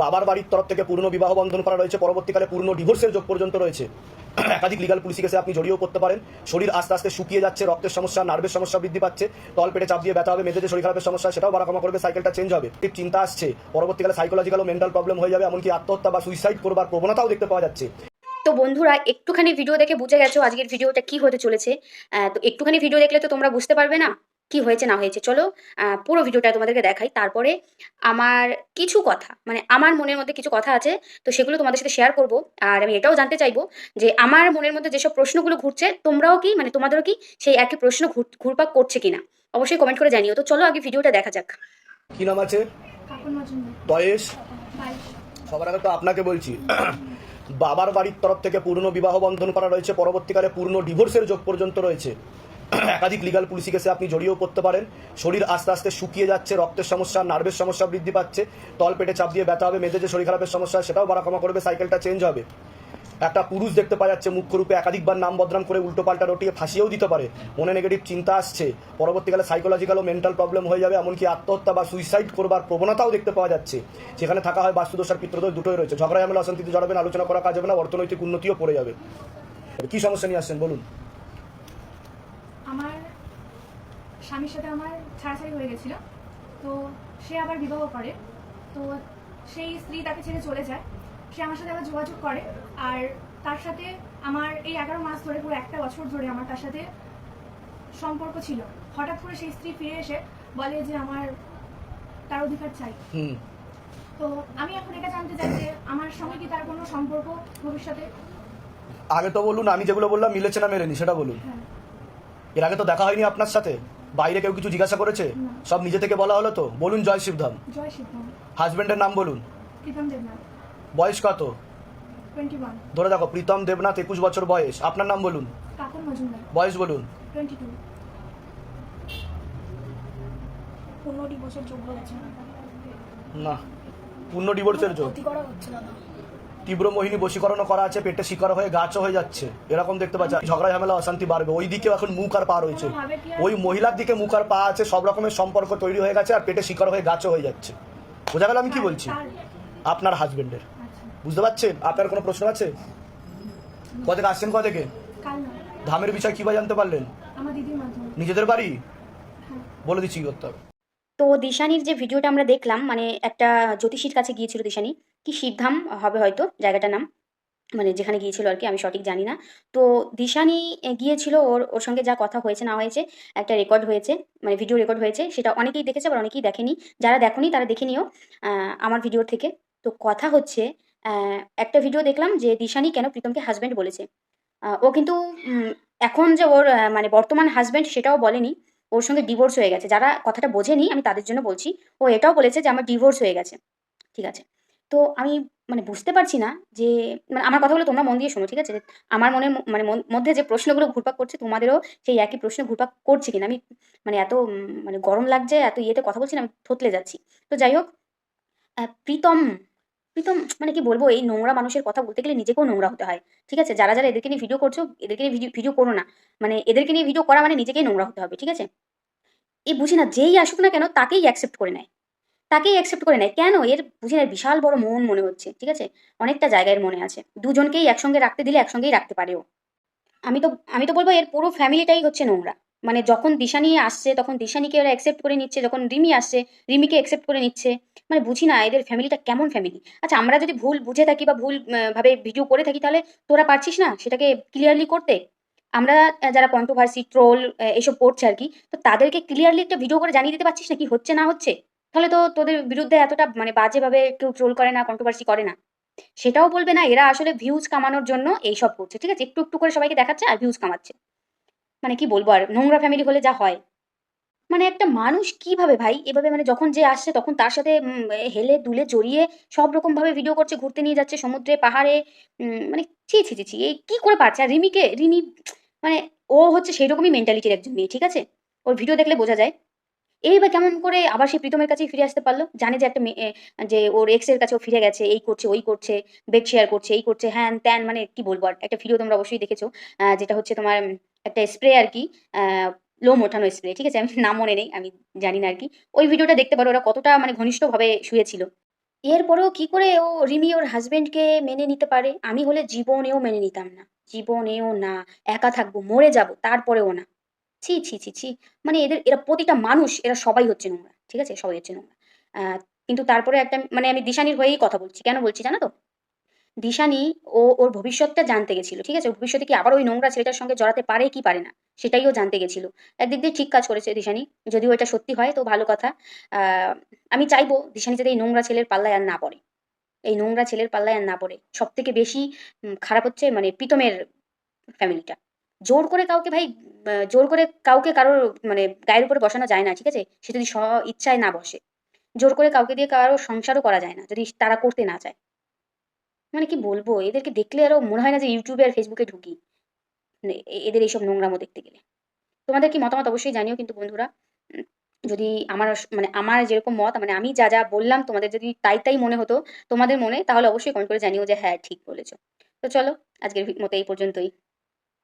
বাবার বাড়ির তরফ থেকে পূর্ণ বিবাহ বন্ধন করা রয়েছে। পরবর্তীকালে পূর্ণ ডিভোর্সের যোগ পর্যন্ত রয়েছে। একাধিক লিগাল পুলিশি কেসে আপনি জড়িয়েও করতে পারেন। শরীর আস্তে আস্তে শুকিয়ে যাচ্ছে, রক্তের সমস্যা নার্ভের সমস্যা বৃদ্ধি পাচ্ছে, তল পেটে চাপ দিয়ে ব্যথা হবে মেঝেতে শরীর খারাপের সমস্যা, সেটাও বাড়া কমা করবে সাইকেলটা চেঞ্জ হবে। ঠিক চিন্তা আসছে। পরবর্তীকালে সাইকোলজিক্যাল ও মেন্টাল প্রবলেম হয়ে যাবে, এমনকি আত্মহত্যা বা সুইসাইড করবার প্রবণতাও দেখতে পাওয়া যাচ্ছে। তো বন্ধুরা, একটুখানি ভিডিও দেখে বুঝে গেছো আজকের ভিডিওটা কি হতে চলেছে। তো একটুখানি ভিডিও দেখলে তো তোমরা বুঝতে পারবে না। কি হয়েছে না হয়েছে চলো আহ, পুরো ভিডিওটা তোমাদেরকে দেখাই। তারপরে আমার কিছু কথা মানে আমার মনের মধ্যে কিছু কথা আছে তো সেগুলো তোমাদের সাথে শেয়ার করব। আর আমি এটাও জানতে চাইব যে আমার মনের মধ্যে যেসব প্রশ্নগুলো ঘুরছে তোমরাও কি মানে তোমাদেরও কি সেই একই প্রশ্ন ঘুর- ঘুরপাক করছে কিনা? অবশ্যই কমেন্ট করে জানিও। তো চলো আগে ভিডিওটা দেখা যাক। কি নাম আছে? বয়স? সবার আগে তো আপনাকে বলছি বাবার বাড়ির তরফ থেকে পূর্ণ বিবাহ বন্ধন করা রয়েছে পরবর্তীকালে পূর্ণ ডিভোর্সের যোগ পর্যন্ত রয়েছে। একাধিক লিগাল পুলিশি কেসে আপনি জড়িয়েও পড়তে পারেন। শরীর আস্তে আস্তে শুকিয়ে যাচ্ছে, রক্তের সমস্যা নার্ভের সমস্যা বৃদ্ধি পাচ্ছে, তল পেটে চাপ দিয়ে ব্যথা হবে মেঝে যে শরীর খারাপের সমস্যা, সেটাও বাড়া কমা করবে সাইকেলটা চেঞ্জ হবে। একটা পুরুষ দেখতে পাওয়া যাচ্ছে মুখ্য রূপে একাধিকবার নাম বদনাম করে উল্টো পাল্টা রটিয়ে ফাঁসিয়েও দিতে পারে। মনে নেগেটিভ চিন্তা আসছে। পরবর্তীকালে সাইকোলজিক্যাল ও মেন্টাল প্রবলেম হয়ে যাবে, এমনকি আত্মহত্যা বা সুইসাইড করবার প্রবণতাও দেখতে পাওয়া যাচ্ছে। সেখানে থাকা হয় বাস্তুদোষ আর পিত্রদোষ দুটোই রয়েছে। ঝগড়া, ঝামেলা, অশান্তিতে জড়াবেন, আলোচনা করা, কাজ হবে না, অর্থনৈতিক উন্নতিও পড়ে যাবে। কি সমস্যা নিয়ে আসছেন, বলুন আমার স্বামীর সাথে আমার ছাড়াছাড়ি হয়ে গেছিল। তো সে আবার বিবাহ করে। তো সেই স্ত্রী তাকে ছেড়ে চলে যায়। সে আমার সাথে আবার যোগাযোগ করে। আর তার সাথে আমার এই এগারো মাস ধরে পুরো একটা বছর ধরে আমার তার সাথে সম্পর্ক ছিল। হঠাৎ করে সেই স্ত্রী ফিরে এসে বলে যে আমার তার অধিকার চাই। তো আমি এখন এটা জানতে চাই যে আমার সঙ্গে কি তার কোনো সম্পর্ক ভবিষ্যতে? আগে তো বলুন আমি যেগুলো বললাম মিলেছে না মেলেনি সেটা বলুন। হ্যাঁ। এর আগে তো দেখা হয়নি আপনার সাথে। বাইরে কেউ কিছু জিজ্ঞাসা করেছে? সব নিজে থেকে বলা হলো তো? বলুন জয় শিবধাম। হাজবেন্ডের নাম বলুন। বয়স কত? ধরে দেখো প্রীতম দেবনাথ একুশ বছর বয়স। আপনার নাম বলুন। বয়স বলুন। না। পূর্ণ ডিভোর্সের যোগ তীব্র মোহিনী বশীকরণও করা আছে পেটে শিকার হয়ে গাছও হয়ে যাচ্ছে। এরকম দেখতে পাচ্ছি। ঝগড়া, ঝামেলা, অশান্তি বাড়বে। ওই দিকেও এখন মুখ আর পা রয়েছে। ওই মহিলার দিকে মুখ আর পা আছে, সব রকমের সম্পর্ক তৈরি হয়ে গেছে আর পেটে শিকার হয়ে গাছও হয়ে যাচ্ছে। বোঝা গেল আমি কি বলছি? আপনার হাজবেন্ডের বুঝতে পারছেন? আপনার কোনো প্রশ্ন আছে? কোথেকে আসছেন কাল না ধামের বিষয় কীভাবে জানতে পারলেন? নিজেদের বাড়ি? বলে দিচ্ছি করতে হবে তো দিশানির যে ভিডিওটা আমরা দেখলাম মানে একটা জ্যোতিষীর কাছে গিয়েছিল দিশানি কি শিবধাম হবে হয়তো, জায়গাটার নাম। মানে যেখানে গিয়েছিল আর কি, আমি সঠিক জানি না। তো দিশানি গিয়েছিল, ওর ওর সঙ্গে যা কথা হয়েছে না হয়েছে, একটা রেকর্ড হয়েছে মানে ভিডিও রেকর্ড হয়েছে, সেটা অনেকেই দেখেছে আবার অনেকেই দেখেনি। যারা দেখনি তারা দেখে নিও আমার ভিডিওর থেকে। তো কথা হচ্ছে একটা ভিডিও দেখলাম যে দিশানি কেন প্রীতমকে হাজব্যান্ড বলেছে। ও কিন্তু এখন যে ওর মানে বর্তমান হাজব্যান্ড সেটাও বলেনি, ওর সঙ্গে ডিভোর্স হয়ে গেছে। যারা কথাটা বোঝেনি, আমি তাদের জন্য বলছি, ও এটাও বলেছে যে আমার ডিভোর্স হয়ে গেছে। ঠিক আছে? তো আমি মানে বুঝতে পারছি না যে মানে আমার কথাগুলো তোমরা মন দিয়ে শোনো, ঠিক আছে? আমার মনে মানে মধ্যে যে প্রশ্নগুলো ঘুরপাক করছে, তোমাদেরও সেই একই প্রশ্ন ঘুরপাক করছে কিনা? আমি মানে এত মানে গরম লাগছে, এত ইয়েতে কথা বলছি না, আমি থতলে যাচ্ছি। তো যাই হোক প্রীতম প্রীতম মানে কি বলব, এই নোংরা মানুষের কথা বলতে গেলে নিজেকেও নোংরা হতে হয়, ঠিক আছে? যারা যারা এদেরকে নিয়ে ভিডিও করছ, এদেরকে নিয়ে ভিডিও ভিডিও করো না। মানে এদেরকে নিয়ে ভিডিও করা মানে নিজেকেই নোংরা হতে হবে, ঠিক আছে? এই বুঝি না, যেই আসুক না কেন, তাকেই অ্যাকসেপ্ট করে নেয়। তাকেই অ্যাকসেপ্ট করে নেয়। কেন? এর বুঝে না বিশাল বড় মন মনে হচ্ছে, ঠিক আছে? অনেকটা জায়গায় মনে আছে। দুজনকেই একসঙ্গে রাখতে দিলে একসঙ্গেই রাখতে পারেও আমি তো আমি তো বলব এর পুরো ফ্যামিলিটাই হচ্ছে নোংরা। মানে যখন দিশা নিয়ে আসছে, তখন দিশানিকে ওরা অ্যাকসেপ্ট করে নিচ্ছে। যখন রিমি আসছে, রিমিকে অ্যাকসেপ্ট করে নিচ্ছে। মানে বুঝি না এদের ফ্যামিলিটা কেমন ফ্যামিলি আচ্ছা আমরা যদি ভুল বুঝে থাকি বা ভুল ভাবে ভিডিও করে থাকি, তাহলে তোরা পারছিস না সেটাকে ক্লিয়ারলি করতে? আমরা যারা কন্ট্রোভার্সি ট্রোল এসব করছে আর কি, তো তাদেরকে ক্লিয়ারলি একটা ভিডিও করে জানিয়ে দিতে পারছিস না কি হচ্ছে না হচ্ছে? তাহলে তো তোদের বিরুদ্ধে এতটা মানে বাজেভাবে কেউ ট্রোল করে না কন্ট্রোভার্সি করে না। সেটাও বলবে না, এরা আসলে ভিউজ কামানোর জন্য এইসব করছে, ঠিক আছে? একটু একটু করে সবাইকে দেখাচ্ছে আর ভিউজ কামাচ্ছে। মানে কি বলব আর, নোংরা ফ্যামিলি হলে যা হয়। মানে একটা মানুষ কীভাবে ভাই, এভাবে মানে যখন যে আসছে তখন তার সাথে হেলে দুলে জড়িয়ে সব রকম ভাবে ভিডিও করছে, ঘুরতে নিয়ে যাচ্ছে সমুদ্রে, পাহাড়ে মানে ছি ছি ছি ছি, এই কি করে পারছে? আর রিমিকে, রিমি মানে ও হচ্ছে সেই রকমই মেন্টালিটির একজন মেয়ে, ঠিক আছে? ওর ভিডিও দেখলে বোঝা যায়। এই বা কেমন করে আবার সে প্রীতমের কাছেই ফিরে আসতে পারল? জানে যে একটা মেয়ে যে ওর এক্সের কাছেও ফিরে গেছে, এই করছে, ওই করছে বেড শেয়ার করছে, এই করছে, হ্যান ত্যান মানে কি বলব আর, একটা ভিডিও তোমরা অবশ্যই দেখেছ যেটা হচ্ছে তোমার একটা স্প্রে আর কি লোম ওঠানো স্প্রে ঠিক আছে? আমি নাম মনে নেই, আমি জানি না আর কি। ওই ভিডিওটা দেখতে পারো, ওরা কতটা মানে ঘনিষ্ঠভাবে শুয়েছিল। এরপরেও কি করে ও রিমি ওর হাজবেন্ডকে মেনে নিতে পারে? আমি হলে জীবনেও মেনে নিতাম না, জীবনেও না, একা থাকব, মরে যাব, তারপরেও না। ছি ছি ছি ছি। মানে এদের, এরা প্রতিটা মানুষ, এরা সবাই হচ্ছে নোংরা, ঠিক আছে? সবাই হচ্ছে নোংরা। কিন্তু তারপরে একটা মানে আমি দিশানির হয়েই কথা বলছি। কেন বলছি জানো তো? দিশানি ও, ওর ভবিষ্যৎটা জানতে গেছিল, ঠিক আছে? ভবিষ্যতে কি আবার ওই নোংরা ছেলেটার সঙ্গে জড়াতে পারে কি পারে না, সেটাই ও জানতে গেছিল। একদিক দিয়ে ঠিক কাজ করেছে দিশানি, যদিও এটা সত্যি হয়, তো ভালো কথা। আমি চাইব দিশানি যাতে এই নোংরা ছেলের পাল্লায় আর না পড়ে। এই নোংরা ছেলের পাল্লায় আর না পড়ে। সব থেকে বেশি খারাপ হচ্ছে মানে প্রীতমের ফ্যামিলিটা জোর করে কাউকে ভাই জোর করে কাউকে কারোর মানে গায়ের উপরে বসানো যায় না, ঠিক আছে? সে যদি স্ব ইচ্ছায় না বসে, জোর করে কাউকে দিয়ে কারও সংসারও করা যায় না, যদি তারা করতে না চায়। মানে কি বলব? এদেরকে দেখলে আরও মনে হয় না যে ইউটিউবে আর ফেসবুকে ঢুকি। মানে এদের এইসব নোংরামো দেখতে গেলে। তোমাদের কি মতামত? অবশ্যই জানিও কিন্তু বন্ধুরা। যদি আমার মানে আমার যেরকম মত মানে আমি যা যা বললাম, তোমাদের যদি তাই তাই মনে হতো তোমাদের মনে, তাহলে অবশ্যই কমেন্ট করে জানিও যে হ্যাঁ ঠিক বলেছ। তো চলো, আজকের মতো এই পর্যন্তই।